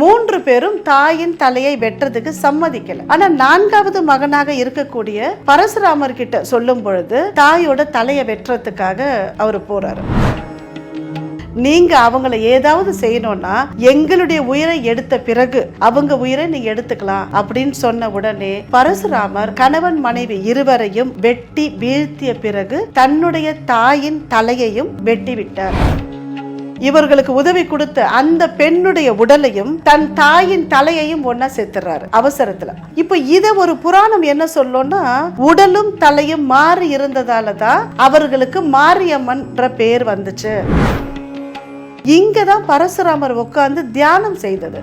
மூன்று பேரும் தாயின் தலையை வெட்டுறதுக்கு சம்மதிக்கல. ஆனா நான்காவது மகனாக இருக்கக்கூடிய பரசுராமர் கிட்ட சொல்லும் பொழுது தாயோட தலையை வெட்டுறதுக்காக அவர் போறாரு. நீங்க அவங்கள ஏதாவது செய்யணும்னா எங்களுடைய உயிரை எடுத்த பிறகு அவங்க உயிரை நீங்க எடுத்துக்கலாம் அப்படின்னு சொன்ன உடனே பரசுராமர் கணவன் மனைவி இருவரையும் வெட்டி வீழ்த்திய பிறகு தன்னுடைய தாயின் தலையையும் வெட்டி விட்டார் இவர்களுக்கு உதவி கொடுத்த அந்த பெண்ணுடைய உடலையும் தன் தாயின் தலையையும் ஒன்னா செத்துறாரு அவசரத்துல. இப்ப இத ஒரு புராணம் என்ன சொல்லும்னா உடலும் தலையும் மாறி இருந்ததால தான் அவர்களுக்கு மாரியம்மன்ற பேர் வந்துச்சு. இங்கதான் பரசுராமர் உட்கார்ந்து தியானம் செய்தது.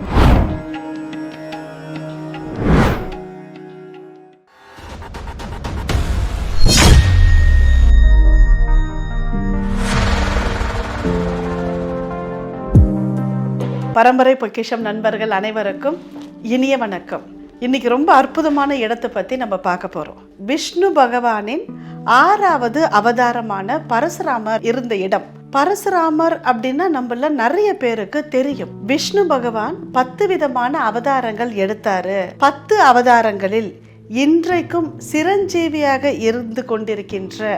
பரம்பரை பொக்கிஷம் நண்பர்கள் அனைவருக்கும் இனிய வணக்கம். இன்னைக்கு ரொம்ப அற்புதமான இடத்தை பற்றி நம்ம பார்க்க போகிறோம் விஷ்ணு பகவானின் ஆறாவது அவதாரமான பரசுராமர் இருந்த இடம். பரசுராமர் அப்படின்னா நம்மள நிறைய பேருக்கு தெரியும். விஷ்ணு பகவான் பத்து விதமான அவதாரங்கள் எடுத்தாரு. பத்து அவதாரங்களில் இன்றைக்கும் சிரஞ்சீவியாக இருந்து கொண்டிருக்கின்ற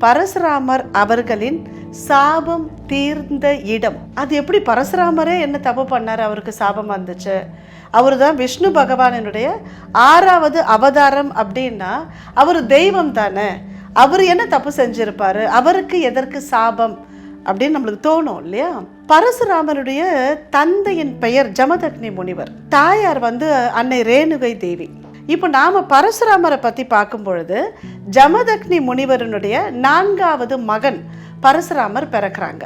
பரசுராமர் அவர்களின் சாபம் தீர்ந்த இடம். அது எப்படி பரசுராமரே என்ன தப்பு பண்ணார்? அவருக்கு சாபம் வந்துச்சு. அவர் தான் விஷ்ணு பகவானினுடைய ஆறாவது அவதாரம் அப்படின்னா அவர் தெய்வம் தானே. அவர் என்ன தப்பு செஞ்சிருப்பார்? அவருக்கு எதற்கு சாபம் அப்படின்னு நம்மளுக்கு தோணும் இல்லையா? பரசுராமருடைய தந்தையின் பெயர் ஜமதக்னி முனிவர். தாயார் வந்து அன்னை ரேணுகை தேவி. இப்போ நாம பரசுராமரை பத்தி பார்க்கும் பொழுது ஜமதக்னி முனிவரனுடைய நான்காவது மகன் பரசுராமர் பிறக்கிறாங்க.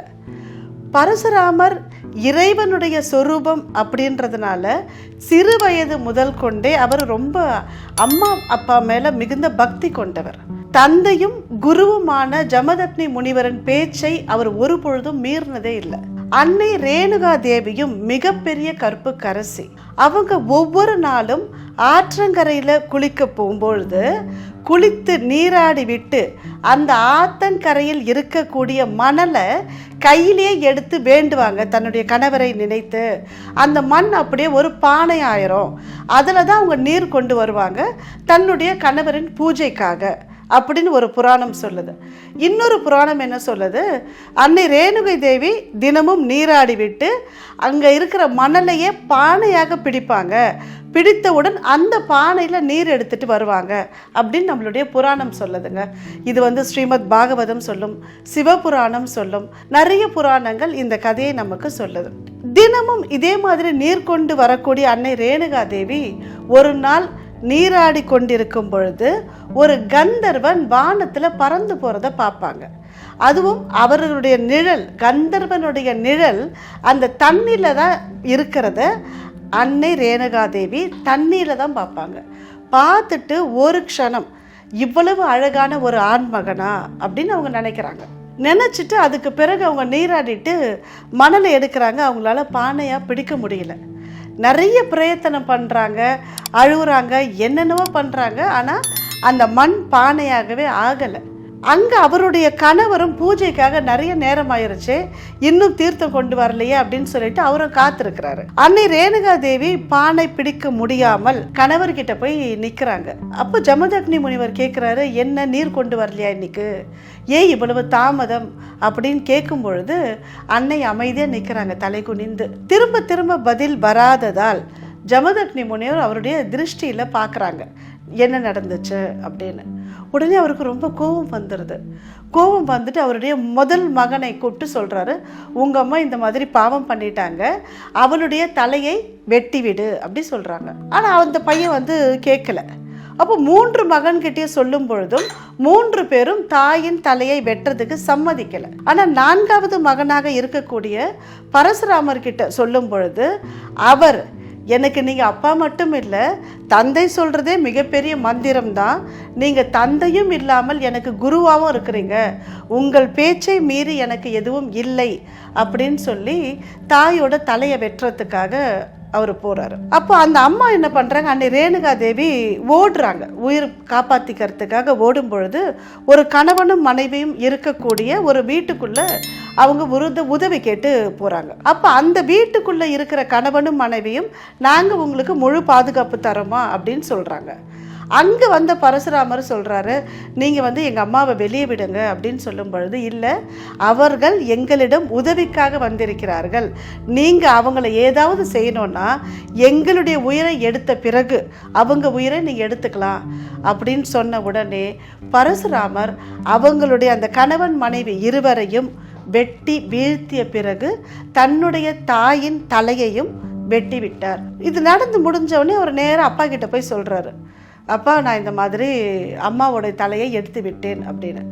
பரசுராமர் இறைவனுடைய சொரூபம் அப்படின்றதுனால சிறு வயது முதல் கொண்டே அவர் ரொம்ப அம்மா அப்பா மேல மிகுந்த பக்தி கொண்டவர். தந்தையும் குருவுமான ஜமதக்னி முனிவரின் பேச்சை அவர் ஒரு பொழுதும் மீறினதே இல்லை. அன்னை ரேணுகா தேவியும் மிகப்பெரிய கற்பு கரசி அவங்க ஒவ்வொரு நாளும் ஆற்றங்கரையில் குளிக்க போகும்பொழுது குளித்து நீராடி விட்டு அந்த ஆத்தங்கரையில் இருக்கக்கூடிய மணலை கையிலேயே எடுத்து வேண்டுவாங்க தன்னுடைய கணவரை நினைத்து. அந்த மண் அப்படியே ஒரு பானை ஆயிரும். அதில் தான் அவங்க நீர் கொண்டு வருவாங்க தன்னுடைய கணவரின் பூஜைக்காக. அப்படின்னு ஒரு புராணம் சொல்லுது. இன்னொரு புராணம் என்ன சொல்லுது? அன்னை ரேணுகை தேவி தினமும் நீராடி விட்டு அங்கே இருக்கிற மணலையே பானையாக பிடிப்பாங்க. பிடித்தவுடன் அந்த பானையில் நீர் எடுத்துட்டு வருவாங்க அப்படின்னு நம்மளுடைய புராணம் சொல்லுதுங்க. இது வந்து ஸ்ரீமத் பாகவதம் சொல்லும் சிவபுராணம் சொல்லும் நிறைய புராணங்கள் இந்த கதையை நமக்கு சொல்லுது. தினமும் இதே மாதிரி நீர் கொண்டு வரக்கூடிய அன்னை ரேணுகா தேவி ஒரு நாள் நீராடி கொண்டிருக்கும் பொழுது ஒரு கந்தர்வன் வானத்தில் பறந்து போகிறத பார்ப்பாங்க. அதுவும் அவர்களுடைய நிழல் கந்தர்வனுடைய நிழல் அந்த தண்ணியில் தான் இருக்கிறத அன்னை ரேணுகாதேவி தண்ணியில் தான் பார்ப்பாங்க. பார்த்துட்டு ஒரு க்ஷணம் இவ்வளவு அழகான ஒரு ஆண்மகனா? அப்படின்னு அவங்க நினைக்கிறாங்க. நினச்சிட்டு அதுக்கு பிறகு அவங்க நீராடிட்டு மணலை எடுக்கிறாங்க. அவங்களால பானையாக பிடிக்க முடியல. நிறைய பிரயத்தனம் பண்ணுறாங்க அழுகுறாங்க என்னென்னவோ பண்ணுறாங்க ஆனால் அந்த மண் பானையாகவே ஆகலை. அங்கே அவருடைய கணவரும் பூஜைக்காக நிறைய நேரம் ஆயிருச்சு இன்னும் தீர்த்தம் கொண்டு வரலையே அப்படின்னு சொல்லிட்டு அவரும் காத்திருக்கிறாரு. அன்னை ரேணுகா தேவி பானை பிடிக்க முடியாமல் கணவர்கிட்ட போய் நிற்கிறாங்க அப்போ ஜமதக்னி முனிவர் கேட்குறாரு என்ன நீர் கொண்டு வரலையா இன்னைக்கு? ஏன் இவ்வளவு தாமதம்? அப்படின்னு கேட்கும் பொழுது அன்னை அமைதியாக நிற்கிறாங்க தலை குனிந்து திரும்ப திரும்ப பதில் வராததால் ஜமதக்னி முனிவர் அவருடைய திருஷ்டியில் பார்க்குறாங்க என்ன நடந்துச்சு அப்படின்னு. உடனே அவருக்கு ரொம்ப கோபம் வந்துடுது கோபம் வந்துட்டு அவருடைய முதல் மகனை கூப்பிட்டு சொல்கிறாரு உங்கள் அம்மா இந்த மாதிரி பாவம் பண்ணிட்டாங்க அவளுடைய தலையை வெட்டி விடு அப்படி சொல்கிறாங்க ஆனால் அந்த பையன் வந்து கேட்கல. அப்போ மூன்று மகன்கிட்டயே சொல்லும் பொழுதும் மூன்று பேரும் தாயின் தலையை வெட்டுறதுக்கு சம்மதிக்கலை. ஆனால் நான்காவது மகனாக இருக்கக்கூடிய பரசுராமர்கிட்ட சொல்லும் பொழுது அவர் எனக்கு நீங்கள் அப்பா மட்டும் இல்லை தந்தை சொல்கிறதே மிகப்பெரிய மந்திரம் தான் நீங்கள் தந்தையும் இல்லாமல் எனக்கு குருவாகவும் இருக்கிறீங்க. உங்கள் பேச்சை மீறி எனக்கு எதுவும் இல்லை அப்படின்னு சொல்லி தாயோட தலையை வெட்டுறதுக்காக அவர் போகிறாரு அப்போ அந்த அம்மா என்ன பண்ணுறாங்க அன்னை ரேணுகா தேவி ஓடுறாங்க. உயிர் காப்பாற்றிக்கிறதுக்காக ஓடும் பொழுது ஒரு கணவனும் மனைவியும் இருக்கக்கூடிய ஒரு வீட்டுக்குள்ளே அவங்க உருத உதவி கேட்டு போகிறாங்க அப்போ அந்த வீட்டுக்குள்ளே இருக்கிற கணவனும் மனைவியும் நாங்கள் உங்களுக்கு முழு பாதுகாப்பு தரோமா? அப்படின்னு சொல்கிறாங்க அங்கே வந்த பரசுராமர் சொல்கிறாரு நீங்கள் வந்து எங்கள் அம்மாவை வெளியே விடுங்க அப்படின்னு சொல்லும் பொழுது இல்லை அவர்கள் எங்களிடம் உதவிக்காக வந்திருக்கிறார்கள். நீங்கள் அவங்கள ஏதாவது செய்யணும்னா எங்களுடைய உயிரை எடுத்த பிறகு அவங்க உயிரை நீங்கள் எடுத்துக்கலாம் அப்படின்னு சொன்ன உடனே பரசுராமர் அவங்களுடைய அந்த கணவன் மனைவி இருவரையும் வெட்டி வீழ்த்திய பிறகு தன்னுடைய தாயின் தலையையும் வெட்டி விட்டார் இது நடந்து முடிஞ்சவொடனே அவர் நேராக அப்பா கிட்ட போய் சொல்கிறாரு அப்பா நான் இந்த மாதிரி அம்மாவோடைய தலையை எடுத்து விட்டேன் அப்படின்னு.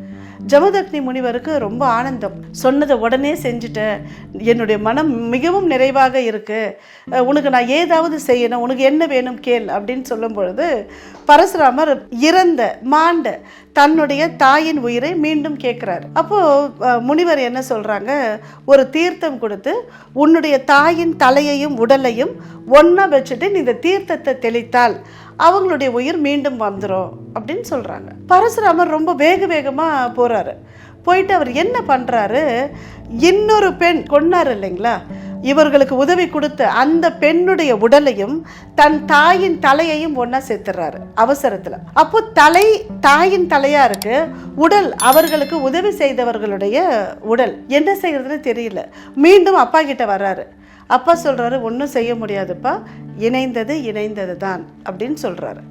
ஜமதக்னி முனிவருக்கு ரொம்ப ஆனந்தம். சொன்னதை உடனே செஞ்சுட்டேன். என்னுடைய மனம் மிகவும் நிறைவாக இருக்குது உனக்கு நான் ஏதாவது செய்யணும் உனக்கு என்ன வேணும் கேள் அப்படின்னு சொல்லும் பொழுது பரசுராமர் இறந்த மாண்ட தன்னுடைய தாயின் உயிரை மீண்டும் கேட்குறாரு. அப்போது முனிவர் என்ன சொல்கிறாங்க ஒரு தீர்த்தம் கொடுத்து உன்னுடைய தாயின் தலையையும் உடலையும் ஒன்றா வச்சுட்டு இந்த தீர்த்தத்தை தெளித்தால் அவங்களுடைய உயிர் மீண்டும் வந்துடும் அப்படின்னு சொல்கிறாங்க பரசுராமர் ரொம்ப வேக வேகமாக போகிறாரு போயிட்டு அவர் என்ன பண்ணுறாரு இன்னொரு பெண் கொன்னார் இல்லைங்களா? இவர்களுக்கு உதவி கொடுத்த அந்த பெண்ணுடைய உடலையும் தன் தாயின் தலையையும் ஒன்றா சேர்த்துறாரு அவசரத்தில். அப்போ தலை தாயின் தலையாக இருக்கு. உடல் அவர்களுக்கு உதவி செய்தவர்களுடைய உடல். என்ன செய்கிறதுன்னு தெரியல. மீண்டும் அப்பா கிட்ட வர்றாரு. அப்பா சொல்கிறாரு ஒன்றும் செய்ய முடியாதுப்பா. இணைந்தது இணைந்தது தான் அப்படின்னு சொல்கிறாரு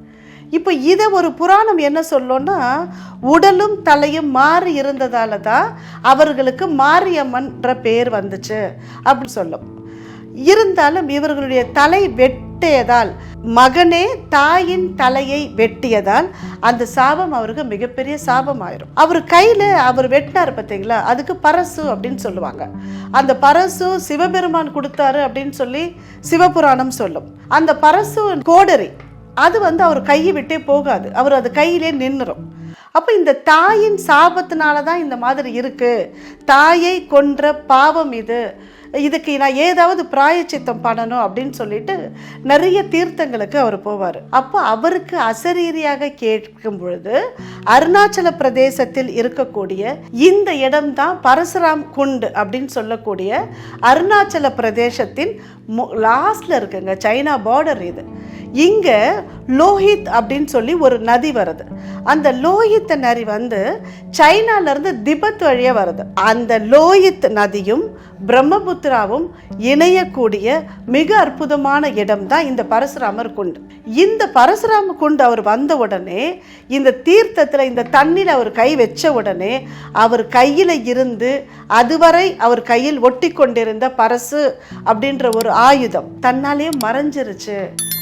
இப்போ இதை ஒரு புராணம் என்ன சொல்லோன்னா உடலும் தலையும் மாறி இருந்ததால தான் அவர்களுக்கு மாரியம்மன்ற பேர் வந்துச்சு அப்படின்னு சொல்லும். இருந்தாலும் இவர்களுடைய தலை முட்டையதால் மகனே தாயின் தலையை வெட்டியதால் அந்த சாபம் அவருக்கு மிகப்பெரிய சாபம் ஆயிரும் அவர் கையில் அவர் வெட்டினார் பார்த்தீங்களா? அதுக்கு பரசு அப்படின்னு சொல்லுவாங்க. அந்த பரசு சிவபெருமான் கொடுத்தாரு அப்படின்னு சொல்லி சிவபுராணம் சொல்லும். அந்த பரசு கோடரி அது வந்து அவர் கையை விட்டே போகாது. அவர் அது கையிலே நின்றுரும். அப்போ இந்த தாயின் சாபத்தினால தான் இந்த மாதிரி இருக்கு. தாயை கொன்ற பாவம் இது. இதுக்கு நான் ஏதாவது பிராயச்சித்தம் பண்ணணும் அப்படின்னு சொல்லிட்டு நிறைய தீர்த்தங்களுக்கு அவர் போவார். அப்போ அவருக்கு அசரீரியாக கேட்கும் பொழுது அருணாச்சல பிரதேசத்தில் இருக்கக்கூடிய இந்த இடம்தான் பரசுராம் குண்டு அப்படின்னு சொல்லக்கூடிய அருணாச்சல பிரதேசத்தின் லாஸ்ட்ல இருக்குங்க சைனா பார்டர் இது. இங்கே லோஹித் அப்படின்னு சொல்லி ஒரு நதி வருது. அந்த லோஹித் நதி வந்து சைனாலேருந்து திபத் திபெத் வருது. அந்த லோஹித் நதியும் பிரம்மபுத்திராவும் இணையக்கூடிய மிக அற்புதமான இடம் தான் இந்த பரசுராமர் குண்டு. இந்த பரசுராம குண்டு அவர் வந்த உடனே இந்த தீர்த்தத்தில் இந்த தண்ணியில் அவர் கை வச்ச உடனே அவர் கையில் இருந்து அதுவரை அவர் கையில் ஒட்டி கொண்டிருந்த பரசு அப்படின்ற ஒரு ஆயுதம் தன்னாலேயே மறைஞ்சிருச்சு.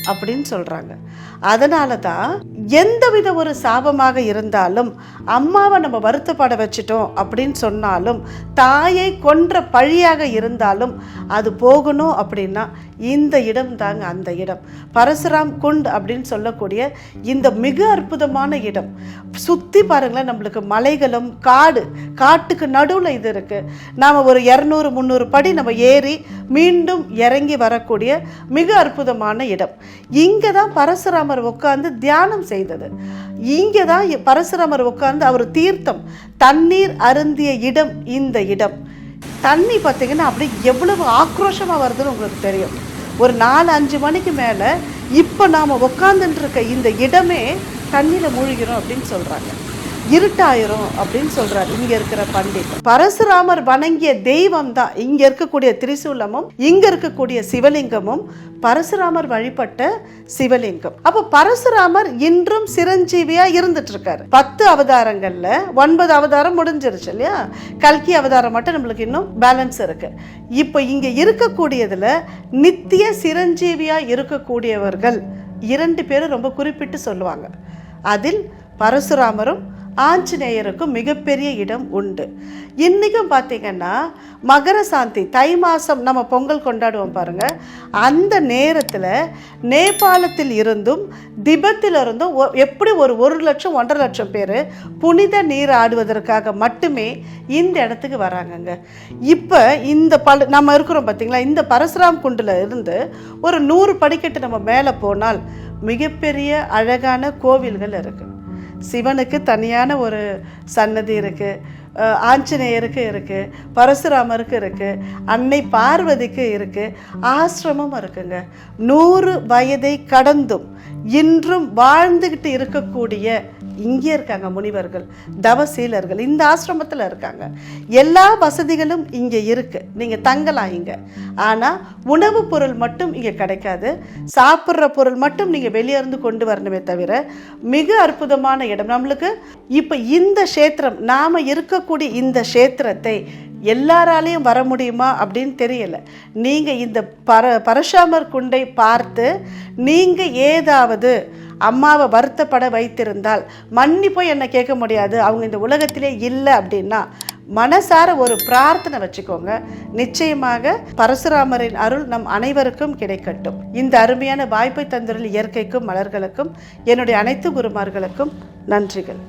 அப்படின்னு சொல்கிறாங்க அதனால தான் எந்தவித ஒரு சாபமாக இருந்தாலும் அம்மாவை நம்ம வருத்தப்பட வச்சிட்டோம் அப்படின்னு சொன்னாலும் தாயை கொன்ற பழியாக இருந்தாலும் அது போகணும் அப்படின்னா இந்த இடம் தாங்க அந்த இடம். பரசுராம் குண்ட் அப்படின்னு சொல்லக்கூடிய இந்த மிக அற்புதமான இடம். சுற்றி பாருங்களேன் நம்மளுக்கு மலைகளும் காடு காட்டுக்கு நடுவில் இது இருக்குது நாம் ஒரு இரநூறு முந்நூறு படி நம்ம ஏறி மீண்டும் இறங்கி வரக்கூடிய மிக அற்புதமான இடம். இங்கே தான் பரசுராமர் உட்கார்ந்து தியானம் செய்தது. இங்கே தான் பரசுராமர் உட்கார்ந்து அவர் தீர்த்தம் தண்ணீர் அருந்திய இடம் இந்த இடம். தண்ணி பார்த்தீங்கன்னா அப்படியே எவ்வளவு ஆக்ரோஷமாக வருதுன்னு உங்களுக்கு தெரியும். ஒரு நாலு அஞ்சு மணிக்கு மேலே இப்போ நாம் உட்காந்துட்டு இருக்க இந்த இடமே தண்ணியில் மூழ்கிறோம் அப்படின்னு சொல்கிறாங்க இருட்டாயிரும் அப்படின்னு சொல்றாரு. இங்க இருக்கிற பண்டிட் பரசுராமர் வணங்கிய தெய்வம் தான் இங்க இருக்கக்கூடிய திரிசூலமும் இங்க இருக்கக்கூடிய சிவலிங்கமும் பரசுராமர் வழிபட்ட சிவலிங்கம். அப்ப பரசுராமர் இன்றும் சிரஞ்சீவியா இருந்துட்டு இருக்காரு பத்து அவதாரங்கள்ல ஒன்பது அவதாரம் முடிஞ்சிருச்சு இல்லையா? கல்கி அவதாரம் மட்டும் நம்மளுக்கு இன்னும் பேலன்ஸ் இருக்கு. இப்போ இங்க இருக்கக்கூடியதுல நித்திய சிரஞ்சீவியா இருக்கக்கூடியவர்கள் இரண்டு பேரும் ரொம்ப குறிப்பிட்டு சொல்லுவாங்க. அதில் பரசுராமரும் ஆஞ்சநேயருக்கும் மிகப்பெரிய இடம் உண்டு. இன்றைக்கும் பார்த்திங்கன்னா மகர சாந்தி தை மாதம் நம்ம பொங்கல் கொண்டாடுவோம் பாருங்கள் அந்த நேரத்தில் நேபாளத்தில் இருந்தும் திபத்தில் இருந்தும் ஒ- எப்படி ஒரு ஒரு லட்சம் ஒன்றரை லட்சம் பேர் புனித நீர் ஆடுவதற்காக மட்டுமே இந்த இடத்துக்கு வராங்கங்க. இப்போ இந்த பல நம்ம இருக்கிறோம் பார்த்திங்களா இந்த பரசுராம் குண்டில் இருந்து ஒரு நூறு படிக்கட்டு நம்ம மேலே போனால் மிகப்பெரிய அழகான கோவில்கள் இருக்குது சிவனுக்கு தனியான ஒரு சன்னதி இருக்குது ஆஞ்சநேயருக்கு இருக்குது பரசுராமருக்கு இருக்குது அன்னை பார்வதிக்கு இருக்குது ஆசிரமம் இருக்குங்க. நூறு வயதை கடந்தும் இன்றும் வாழ்ந்துக்கிட்டு இருக்கக்கூடிய இங்கே இருக்காங்க முனிவர்கள் தவசீலர்கள் இந்த ஆசிரமத்தில் இருக்காங்க. எல்லா வசதிகளும் இங்கே இருக்குது நீங்கள் தங்கலாம் இங்கே. ஆனால் உணவுப் பொருள் மட்டும் இங்கே கிடைக்காது. சாப்பிட்ற பொருள் மட்டும் நீங்கள் வெளியே இருந்து கொண்டு வரணுமே தவிர மிக அற்புதமான இடம். நம்மளுக்கு இப்போ இந்த க்ஷேத்திரம் நாம் இருக்கக்கூடிய இந்த க்ஷேத்திரத்தை எல்லாராலையும் வர முடியுமா அப்படின்னு தெரியல. நீங்கள் இந்த பர பரஷாமர் குண்டை பார்த்து நீங்கள் ஏதாவது அம்மாவை வருத்தப்பட வைத்திருந்தால் மன்னிப்போ என்னை கேட்க முடியாது. அவங்க இந்த உலகத்திலே இல்லை அப்படின்னா மனசார ஒரு பிரார்த்தனை வச்சுக்கோங்க. நிச்சயமாக பரசுராமரின் அருள் நம் அனைவருக்கும் கிடைக்கட்டும். இந்த அருமையான வாய்ப்பை தந்துள்ள இயற்கைக்கும் மலர்களுக்கும் என்னுடைய அனைத்து குருமார்களுக்கும் நன்றிகள்.